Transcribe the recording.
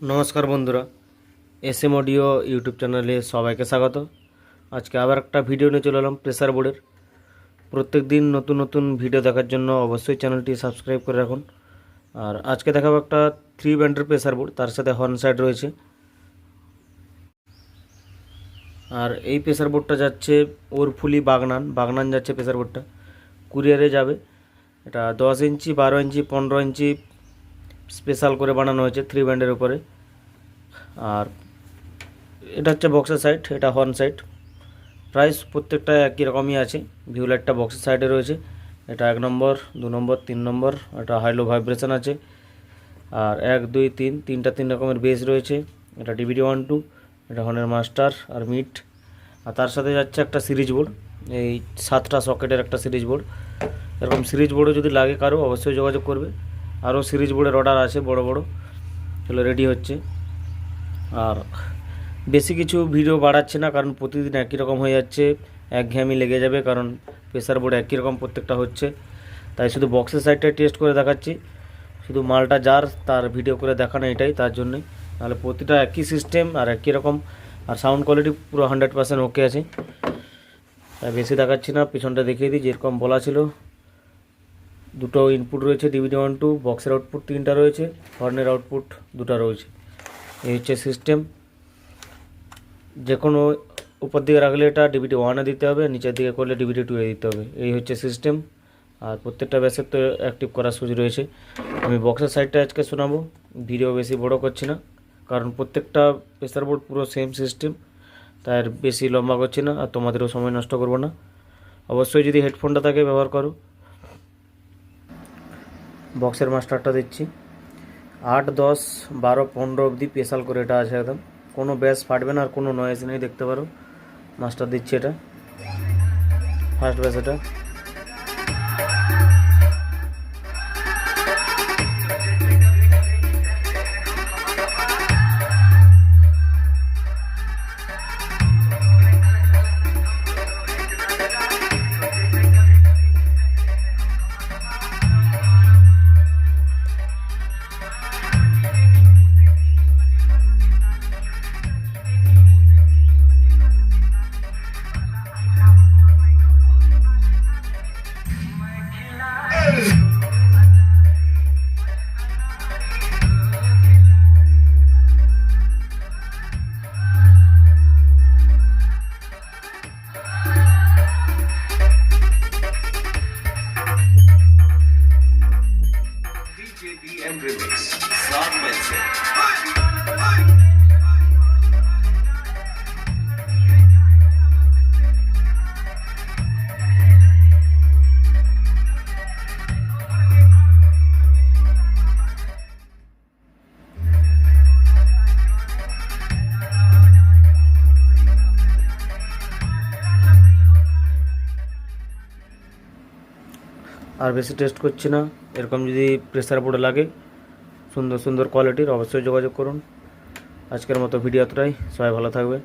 নমস্কার বন্ধুরা S M audio YouTube চ্যানেলে সবাইকে স্বাগত। আজকে আবার একটা ভিডিও নিয়ে চলে এলাম প্রেসার বোর্ডের। প্রত্যেক দিন নতুন নতুন ভিডিও দেখার জন্য অবশ্যই চ্যানেলটি সাবস্ক্রাইব করে রাখুন। আর আজকে দেখাবো একটা থ্রি ব্যান্ডের প্রেসার বোর্ড তার সাথে হর্ন সাইড রয়েছে। আর এই প্রেসার বোর্ডটা যাচ্ছে ওরফুলি বাগনান বাগনান যাচ্ছে প্রেসার বোর্ডটা কুরিয়ারে যাবে। এটা দশ ইঞ্চি, বারো ইঞ্চি, পনেরো ইঞ্চি স্পেশাল করে বানানো হয়েছে থ্রি ব্যান্ডের উপরে। আর এটা হচ্ছে বক্সের সাইড এটা হর্ন সাইড প্রাইস প্রত্যেকটা একই রকমই আছে। ভিউ লাইটটা বক্সের সাইডে রয়েছে। এটা এক নম্বর, দু নম্বর, তিন নম্বর, এটা হাইলো ভাইব্রেশন আছে। আর এক, দুই, তিন, তিনটা তিন রকমের বেস রয়েছে। এটা ডিভিডি ওয়ান টু এটা হর্নের মাস্টার আর মিট আর তার সাথে যাচ্ছে একটা সিরিজ বোর্ড এই সাতটা সকেটের একটা সিরিজ বোর্ড এরকম সিরিজ বোর্ডও যদি লাগে কারও, অবশ্যই যোগাযোগ করবে। আরও সিরিজ বোর্ডের অর্ডার আছে, বড় বড়। এগুলো রেডি হচ্ছে। আর বেশি কিছু ভিডিও বাড়াচ্ছে না, কারণ প্রতিদিন একই রকম হয়ে যাচ্ছে, একঘেয়েমি লেগে যাবে, কারণ প্রেসার বোর্ড একই রকম প্রত্যেকটা হচ্ছে। তাই শুধু বক্সের সাইডটা টেস্ট করে দেখাচ্ছি। শুধু মালটা যার, তার ভিডিও করে দেখানো এটাই, তার জন্যই নাহলে প্রতিটা একই সিস্টেম আর একই রকম, আর সাউন্ড কোয়ালিটি পুরো হান্ড্রেড পার্সেন্ট ওকে আছে। তাই বেশি দেখাচ্ছি না, পিছনটা দেখিয়ে দিই, যেরকম বলা ছিল। দুটো ইনপুট রয়েছে ডিভিডি ওয়ান টু বক্সের আউটপুট তিনটা রয়েছে হর্নের আউটপুট দুটো রয়েছে। এই হচ্ছে সিস্টেম যে কোনো উপর দিকে রাখলে এটা ডিভিডি ওয়ানে দিতে হবে, নিচের দিকে করলে ডিভিডি টুয়ে দিতে হবে। এই হচ্ছে সিস্টেম আর প্রত্যেকটা ব্যাসের তো অ্যাক্টিভ করার সুযোগ রয়েছে। আমি বক্সের সাইডটা আজকে শোনাবো। ভিডিও বেশি বড় করছি না, কারণ প্রত্যেকটা প্রেসার বোর্ড পুরো সেম সিস্টেম তাই বেশি লম্বা করছি না, আর তোমাদেরও সময় নষ্ট করব না। অবশ্যই যদি হেডফোনটা থাকে, ব্যবহার করো। বক্সের মাস্টারটা দিচ্ছি। আট, দশ, বারো, পনেরো অবধি স্পেশাল করে এটা আছে একদম। কোনো ব্যাস ফাটবে না আর কোনো নয়েজ নেই, দেখতে পারো। মাস্টার দিচ্ছি এটা। ফার্স্ট ব্যাস এটা। and remix. আর বেশি টেস্ট করছি না। এরকম যদি প্রেসার বোর্ডে লাগে, সুন্দর সুন্দর কোয়ালিটির অবশ্যই যোগাযোগ করুন। আজকের মতো ভিডিও এতটাই। সবাই ভালো থাকবে